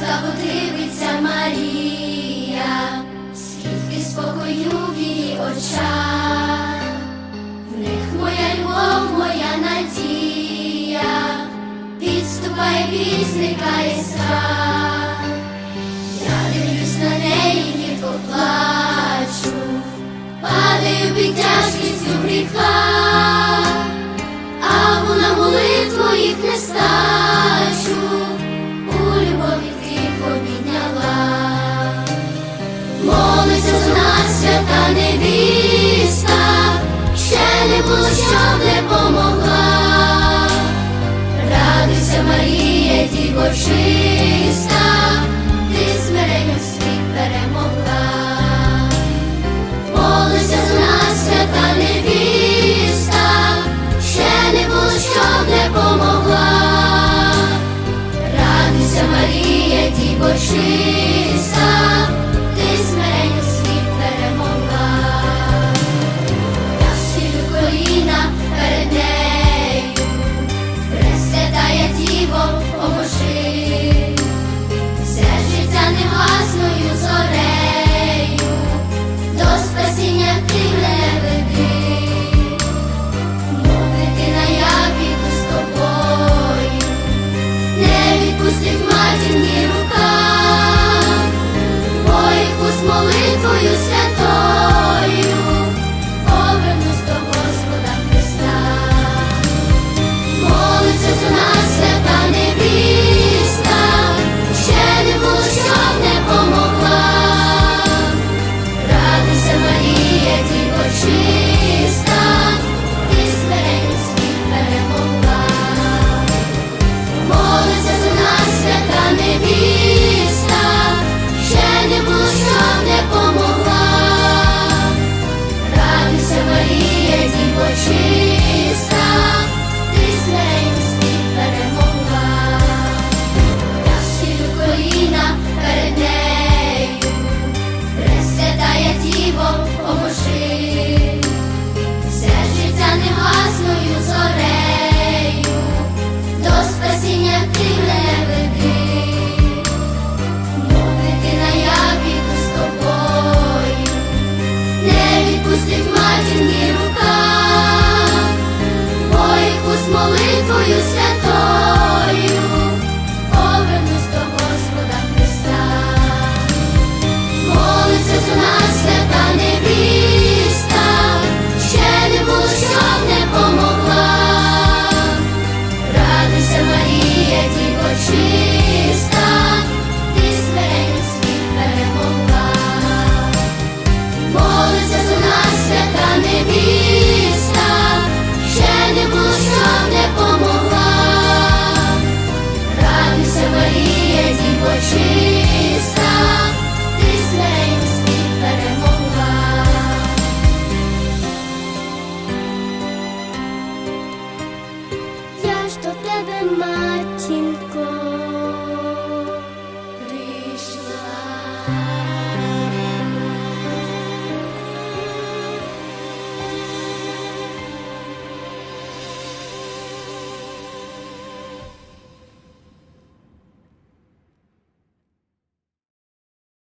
ласкаво дивиться Марія, скільки спокою в її очах, в них моя любов, моя надія, підступає візника і страх. Чиста, ти смиренням світ перемогла, молися за нас, свята невіста, ще не було, щоб не помогла, радуйся, Марія, ті божиста. for you. my